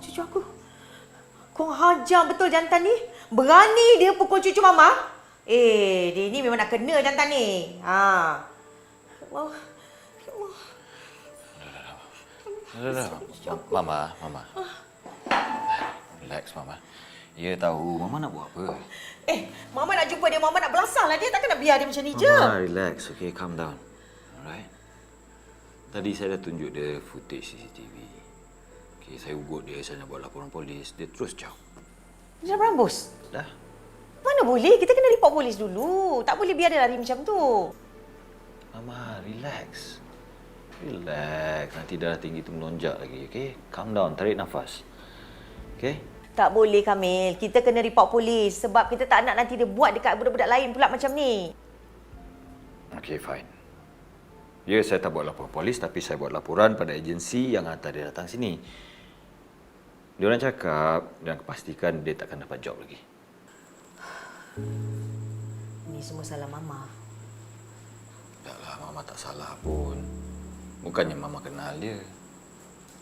cucu aku. Kau hajar betul jantan ni. Berani dia pukul cucu mama. Eh, dia ni memang nak kena jantan ni. Ha. Allah. Ya Allah. Dah, dah, dah. Mama, Mama. Relax, Mama. Dia tahu Mama nak buat apa. Eh, mama nak jumpa dia, mama nak belasah lah dia. Takkan nak biar dia macam ni je. Mama, relax. Okay, calm down. Alright? Tadi saya dah tunjuk dia footage CCTV. Okay, saya ugut dia, saya nak buat laporan polis. Dia terus jauh. Dia dah berambus. Dah. Mana boleh? Kita kena report polis dulu. Tak boleh biar dia lari macam tu. Mama, relax. Relax. Nanti darah tinggi tu melonjak lagi, okay? Calm down, tarik nafas. Okay? Tak boleh Kamil. Kita kena report polis. Sebab kita tak nak nanti dia buat dekat budak-budak lain pula macam ni. Okay, fine. Ya, saya tak buat laporan polis tapi saya buat laporan pada agensi yang hantar dia datang sini. Dia orang cakap dan pastikan dia takkan dapat job lagi. Ini semua salah mama. Taklah, Mama tak salah pun. Bukannya Mama kenal dia.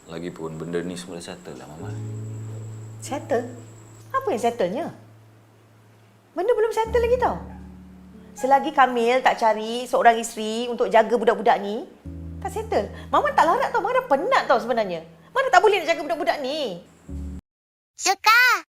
Lagipun benda ni semua dah settle lah, Mama. Settle? Apa yang settlenya? Benda belum settle lagi tau. Selagi Kamil tak cari seorang isteri untuk jaga budak-budak ni, tak settle. Mama tak larat tau. Mama dah penat tau sebenarnya. Mana tak boleh nak jaga budak-budak ni. 主か。